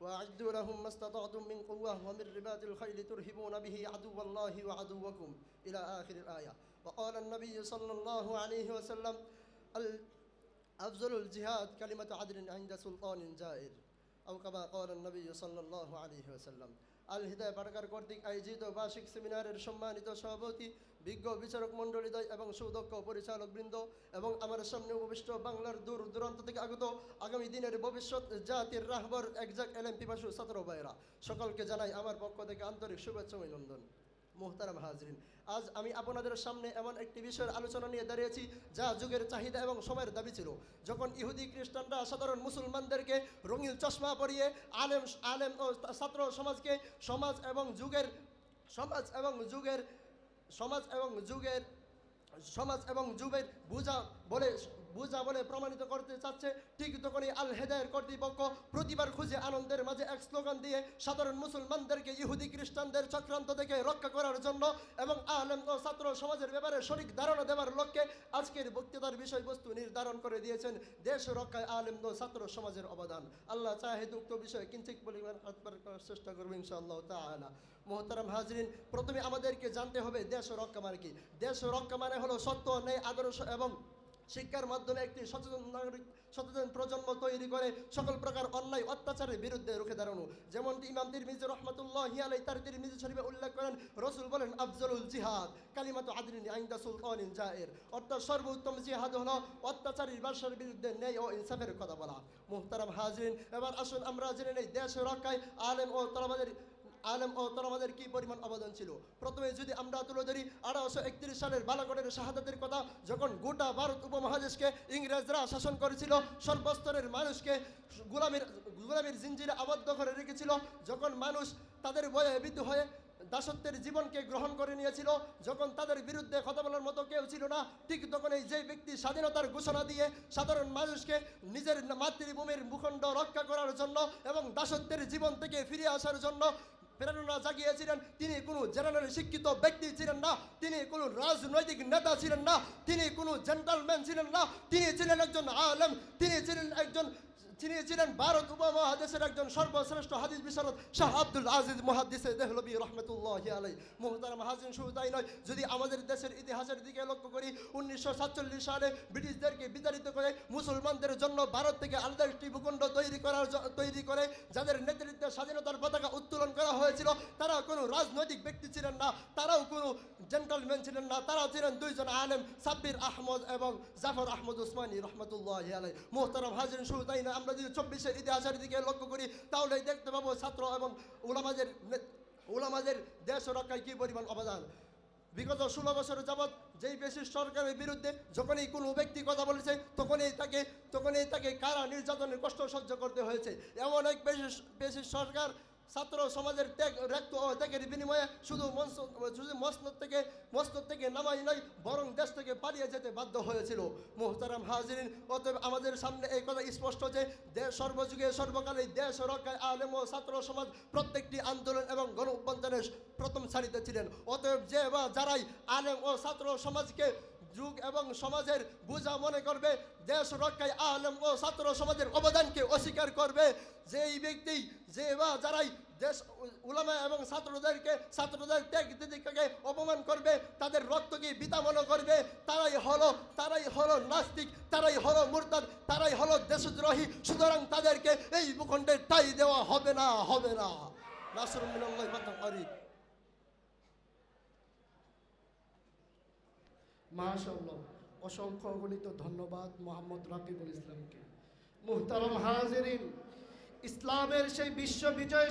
وأعدوا لهم ما استطعتم من قوة ومن رباط الخيل ترهبون به عدو الله وعدوكم. إلى آخر الآية. وقال النبي صلى الله عليه وسلم أفضل الجهاد كلمة عدل عند سلطان جائر. আলকামা নবী সাল্লাহ আলী ওসাল্লাম আল পাটকার কর্তৃক আয়োজিত বার্ষিক সেমিনারের সম্মানিত সভাপতি, বিজ্ঞ বিচারক মণ্ডলীদ্বয় এবং সুদক্ষ পরিচালক বৃন্দ এবং আমার সামনে উপবিষ্ট বাংলার দূর দূরান্ত থেকে আগত আগামী দিনের ভবিষ্যৎ জাতির রাহবর একজাক এল এম পিপাসু ছাত্র ভাইরা সকলকে জানাই আমার পক্ষ থেকে আন্তরিক শুভেচ্ছা অভিনন্দন। মোহতারাম হাজরিন। আজ আমি আপনাদের সামনে এমন একটি বিষয়ের আলোচনা নিয়ে দাঁড়িয়েছি, যা যুগের চাহিদা এবং সময়ের দাবি ছিল। যখন ইহুদি খ্রিস্টানরা সাধারণ মুসলমানদেরকে রঙিন চশমা পরিয়ে আলেম আলেম ও ছাত্র সমাজকে সমাজ এবং যুগের, সমাজ এবং যুগের, সমাজ এবং যুগের, সমাজ এবং যুগের বুঝা বলে বুঝা বলে প্রমাণিত করতে চাচ্ছে, ঠিক তখনই আল হেদায়ের কর্তৃপক্ষ প্রতিবার খুঁজে আনন্দের মাঝে এক স্লোগান দিয়ে সাধারণ মুসলমানদেরকে ইহুদি খ্রিস্টানদের চক্রান্ত থেকে রক্ষা করার জন্য এবং আলেম ও ছাত্র সমাজের ব্যাপারে সঠিক ধারণা দেওয়ার লক্ষ্যে আজকের বক্তৃতার বিষয়বস্তু নির্ধারণ করে দিয়েছেন দেশ রক্ষায় আলেম ও ছাত্র সমাজের অবদান। আল্লাহ চাহে উক্ত বিষয়ে কিঞ্চিত পরিমাণ আত্মার করার চেষ্টা করব ইনশাআল্লাহ তাআলা। মোহতারাম হাজরিন, প্রথমে আমাদেরকে জানতে হবে দেশ রক্ষা মানে কি? দেশ রক্ষা মানে হলো সত্য, ন্যায়, আদর্শ এবং শিক্ষার মাধ্যমে একটি সচেতন নাগরিক, সচেতন প্রজন্ম তৈরি করে সকল প্রকার অন্যায়, অত্যাচারের বিরুদ্ধে রুখে দাঁড়ানো। যেমনটি ইমাম তিরমিজি রহমতুল্লাহ হিয়ালাই তার তিরমিজি শরীফে উল্লেখ করেন, রসুল বলেন, আফজলুল জিহাদ, কালিমাতু আদরিন আইন্দা সুলতানিন জায়ের। অর্থাৎ সর্বোত্তম জিহাদ হলো অত্যাচারীর বাসার বিরুদ্ধে ন্যায় ও ইনসাফের কথা বলা। মুহতারাম হাজরিন, এবার আসুন আমরা জেনে নেই, দেশ রক্ষায় আলেম ও তলাবাদের আলেম ও তলামাদের কি পরিমাণ অবদান ছিল? প্রথমে যদি আমরা তুলে ধরি, আঠারোশো একত্রিশ সালের বালাকটের শাহাদাতের কথা, যখন গোটা ভারত উপমহাদেশকে ইংরেজরা শাসন করেছিল, সর্বস্তরের মানুষকে গোলামের গোলামের জিঞ্জিরে আবদ্ধ করে রেখেছিল, যখন মানুষ তাদের বয়ে বিদ্ধ হয়ে দাসত্বের জীবনকে গ্রহণ করে নিয়েছিল, যখন তাদের বিরুদ্ধে কথা বলার মতো কেউ ছিল না, ঠিক তখন এই যে ব্যক্তি স্বাধীনতার ঘোষণা দিয়ে সাধারণ মানুষকে নিজের মাতৃভূমির ভূখণ্ড রক্ষা করার জন্য এবং দাসত্বের জীবন থেকে ফিরে আসার জন্য প্রেরণা জাগিয়েছিলেন। তিনি কোনো জেনারেল শিক্ষিত ব্যক্তি ছিলেন না। তিনি কোনো রাজনৈতিক নেতা ছিলেন না। তিনি কোনো জেন্টালম্যান ছিলেন না। তিনি ছিলেন একজন আলেম। তিনি ছিলেন একজন তিনি ছিলেন ভারত উপমহাদেশের একজন সর্বশ্রেষ্ঠ হাদিস বিশারদ শাহ আব্দুল আজিজ মহাদিসে দেহলবি রহমতুল্লাহ আলাই মোহতারাম হাজিন, শুধু তাই নয়, যদি আমাদের দেশের ইতিহাসের দিকে লক্ষ্য করি, উনিশশো সাতচল্লিশ সালে ব্রিটিশদেরকে বিতাড়িত করে মুসলমানদের জন্য ভারত থেকে আলাদা একটি ভূখণ্ড তৈরি করার তৈরি করে যাদের নেতৃত্বে স্বাধীনতার পতাকা উত্তোলন করা হয়েছিল তারা কোনো রাজনৈতিক ব্যক্তি ছিলেন না, তারাও কোনো জেন্টালম্যান ছিলেন না, তারাও ছিলেন দুইজন আলেম সাব্বির আহমদ এবং জাফর আহমদ উসমানী রহমতুল্লাহ আলাই মোহতারাম হাজিন, শুধু তাই না আমরা যদি চব্বিশের ইতিহাসের দিকে লক্ষ্য করি, তাহলে দেখতে পাবো ছাত্র এবং ওলামাজের ওলামাদের দেশ রক্ষায় কী পরিমাণ অবদান। বিগত ষোলো বছর যাবৎ যেই বেশি সরকারের বিরুদ্ধে যখনই কোনো ব্যক্তি কথা বলেছে, তখনই তাকে তখনই তাকে কারা নির্যাতনের কষ্ট সহ্য করতে হয়েছে। এমন এক বেশি বেশি সরকার ছাত্র সমাজের ত্যাগ, রক্ত ও ত্যাগের বিনিময়ে শুধু শুধু মসনদ থেকে মসনদ থেকে নামাই নয়, বরং দেশ থেকে পালিয়ে যেতে বাধ্য হয়েছিল। মোহতারাম হাজিরিন, অতএব আমাদের সামনে এই কথা স্পষ্ট যে দেশ সর্বযুগে সর্বকালে দেশ রক্ষায় আলেম ও ছাত্র সমাজ প্রত্যেকটি আন্দোলন এবং গণ প্রথম সারিতে ছিলেন। অতএব যে বা যারাই আলেম ও ছাত্র সমাজকে যুগ এবং সমাজের বোঝা মনে করবে, দেশ রক্ষায় আলেম ও ছাত্র সমাজের অবদানকে অস্বীকার করবে যে এই ব্যক্তি যে বা যারাই দেশ উলামা এবং ছাত্রদেরকে, ছাত্রদের ত্যাগ দিদিকে অপমান করবে, তাদের রক্তকে বিতা মনে করবে, তারাই হলো তারাই হলো নাস্তিক, তারাই হলো মুরতাদ, তারাই হলো দেশদ্রোহী, সুতরাং তাদেরকে এই ভূখণ্ডে ঠাই দেওয়া হবে না হবে না। নাসরুল মিনাল্লাহি মাশাল্লাহ অসংখ্য গণিত ধন্যবাদ মোহাম্মদ রাকিবুল ইসলামকে। মুহতারম হাজিরিন ইসলামের সেই বিশ্ব বিজয়